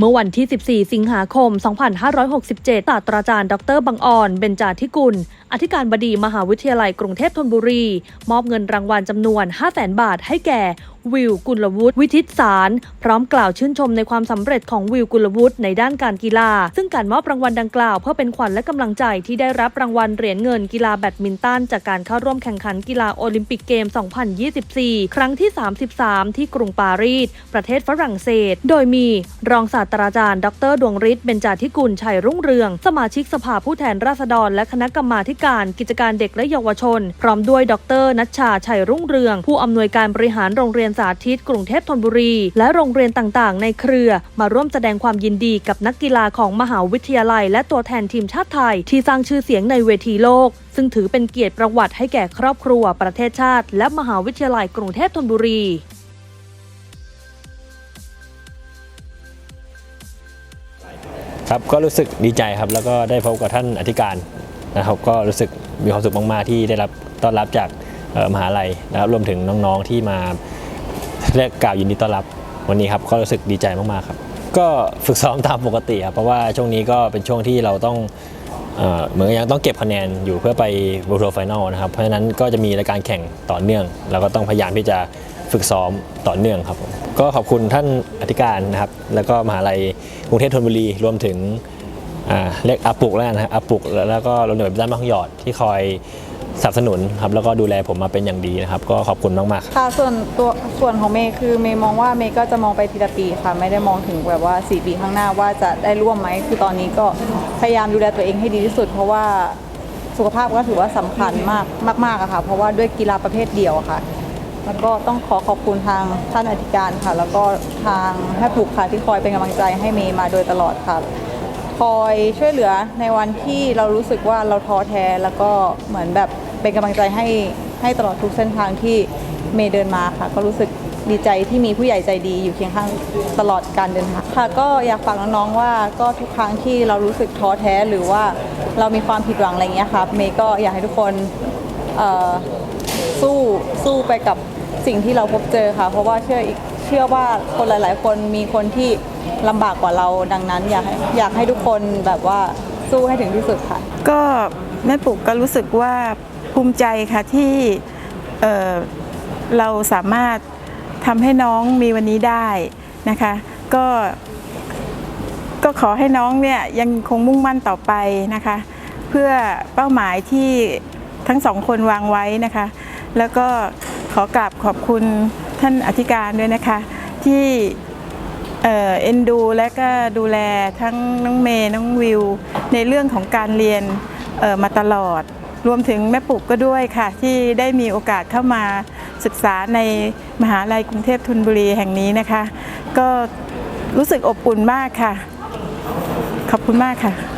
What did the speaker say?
เมื่อวันที่ 14 สิงหาคม 2567 ศาสตราจารย์ ดร บังออน เบญจาธิกุล อธิการบดีมหาวิทยาลัยกรุงเทพธนบุรี มอบเงินรางวัลจำนวน 500,000 บาทให้แก่ วิวกุลวุฒิวิทิตสาร พร้อมกล่าวชื่นชมในความสำเร็จของวิวกุลวุฒิในด้านการกีฬา ซึ่งการมอบรางวัลดังกล่าวเพื่อเป็นขวัญและกำลังใจที่ได้รับรางวัลเหรียญเงินกีฬาแบดมินตันจากการเข้าร่วมแข่งขันกีฬาโอลิมปิกเกม 2024 ครั้งที่ 33 ที่กรุงปารีส ประเทศฝรั่งเศส โดยมีรองศาสตราจารย์ ดรดวงฤทธิ์เบญจาธิกุลชัยรุ่งเรือง สมาชิกสภาผู้แทนราษฎร และคณะกรรมาการกิจการเด็กและเยาวชน พร้อมด้วยดรนัชชาชัยรุ่งเรือง ผู้อำนวยการบริหารโรงเรียนสาธิต กรุงเทพธนบุรี และโรงเรียนต่างๆ ในเครือ มาร่วมแสดงความยินดีกับนักกีฬาของมหาวิทยาลัย และตัวแทนทีมชาติไทย ที่สร้างชื่อเสียงในเวทีโลก ซึ่งถือเป็นเกียรติประวัติให้แก่ครอบครัว ประเทศชาติ และมหาวิทยาลัยกรุงเทพธนบุรีครับก็รู้สึกดีใจครับแล้วก็ได้พบกับท่านอธิการนะครับก็รู้สึกมีความสุขมาก ๆ ที่ได้รับต้อนรับจากมหาลัยนะครับรวมถึงน้อง ๆ ที่มา เรียกกล่าวยินดีต้อนรับวันนี้ครับก็รู้สึกดีใจมากๆครับ ก็ฝึกซ้อมตามปกติครับเพราะว่าช่วงนี้ก็เป็นช่วงที่เราต้องเหมือนยังต้องเก็บคะแนนอยู่เพื่อไป World Tour Final นะครับเพราะฉะนั้นก็จะมีรายการแข่งต่อเนื่องแล้วก็ต้องพยายามที่จะฝึกซ้อมต่อเนื่องครับผมก็ขอบคุณท่านอธิการนะครับ แล้วก็มหาลัยกรุงเทพธนบุรีรวมถึงเรียกอาปุกแล้วกันนะครับอาปุกแล้วก็โรงเรียนบ้านบางหยอดที่คอย สนับสนุนครับแล้วก็ดูแลผมมาเป็นอย่างดีนะครับ ก็ขอบคุณมากๆครับ ค่ะส่วนตัวส่วนของเมย์คือเมย์มองว่าเมย์ก็จะมองไปทีละปีค่ะ ไม่ได้มองถึงแบบว่า 4 ปีข้างหน้าว่าจะได้ร่วมไหมคือตอนนี้ก็พยายามดูแลตัวเองให้ดีที่สุด เพราะว่าสุขภาพก็ถือว่าสำคัญมากมากๆอะค่ะ เพราะว่าด้วยกีฬาประเภทเดียวอะค่ะ แล้วก็ต้องขอขอบคุณทางท่านอธิการค่ะ แล้วก็ทางแม่ปลูกค่ะที่คอยเป็นกำลังใจให้เมย์มาโดยตลอดค่ะ คอยช่วยเหลือในวันที่เรารู้สึกว่าเราท้อแท้แล้วก็เหมือนแบบ เป็นกำลังใจให้ให้ตลอดทุกเส้นทางที่เมย์เดินมาค่ะ ก็รู้สึกดีใจที่มีผู้ใหญ่ใจดีอยู่เคียงข้างตลอดการเดินทางค่ะ ก็อยากฝากน้องๆว่าก็ทุกครั้งที่เรารู้สึกท้อแท้หรือว่าเรามีความผิดหวังอะไรเงี้ยค่ะเมย์ก็อยากให้ทุกคนสู้สู้ไปกับสิ่งที่เราพบเจอค่ะ เพราะว่าเชื่ออีกเชื่อว่าคนหลาย ๆ คนมีคนที่ลำบากกว่าเราดังนั้น อยากอยากให้ทุกคนแบบว่าสู้ให้ถึงที่สุดค่ะ ก็แม่ปุกก็รู้สึกว่า ภูมิใจค่ะที่เเราสามารถทำให้น้องมีวันนี้ได้นะคะ ก็ก็ขอให้น้องเนี่ยยังคงมุ่งมั่นต่อไปนะคะ เพื่อเป้าหมายที่ทั้งสองคนวางไว้นะคะ แล้วก็ขอกราบขอบคุณท่านอธิการด้วยนะคะ ที่เอ็นดูและก็ดูแลทั้งน้องเมย์น้องวิว ในเรื่องของการเรียนมาตลอด รวมถึงแม่ปุกก็ด้วยค่ะ ที่ได้มีโอกาสเข้ามาศึกษาในมหาลัยกรุงเทพธนบุรีแห่งนี้นะคะ ก็รู้สึกอบอุ่นมากค่ะ ขอบคุณมากค่ะ